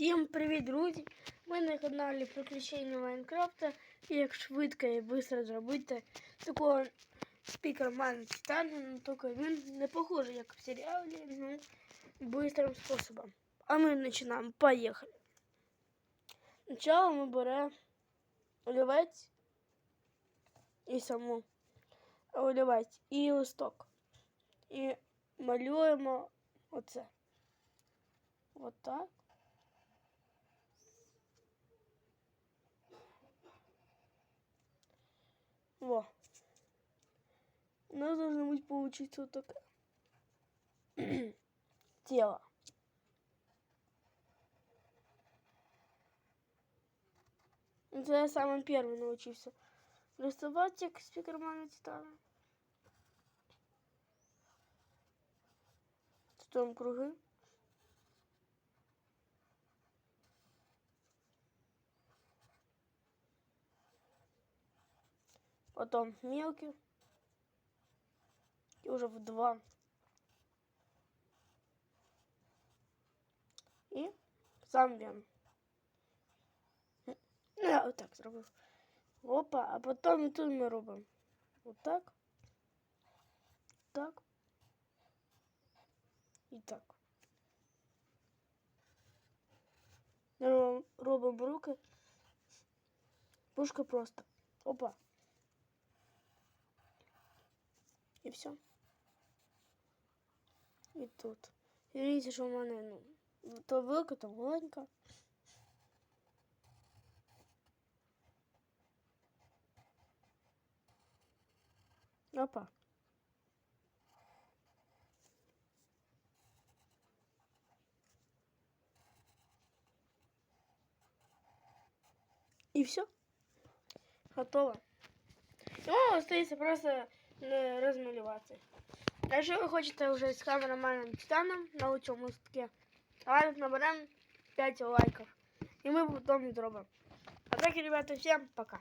Всім привіт, друзі! Ми на каналі Приключення Майнкрафта. І як швидко і швидко зробити такого спікермана Титана, ну тільки він не похожий, як в серіалі, ну, быстрым способом. А ми починаємо. Поїхали. Спочатку ми беремо олівець і саму олівець і листок. І малюємо оце. Отак. Во. У нас должно быть получиться вот такое тело. Это я самый первый научился рисовать як спикермана Титана. Строим круги. Потом мелкий. И уже в два. І сам він. Ну, я отак зробив. Опа, а потім і тут ми робимо. Отак. Так. І так. Робимо, робимо руки. Пушка просто. Опа. І все. І тут. І видите, що в мене, ну, то велика, то маленька. Опа. І все. Готово. Ну, остається просто не розмалювати. Якщо ви хочете вже з камераманом Титаном на цьому листке, давайте наберемо 5 лайків. І ми потім зробимо. А так, ребята, всім пока.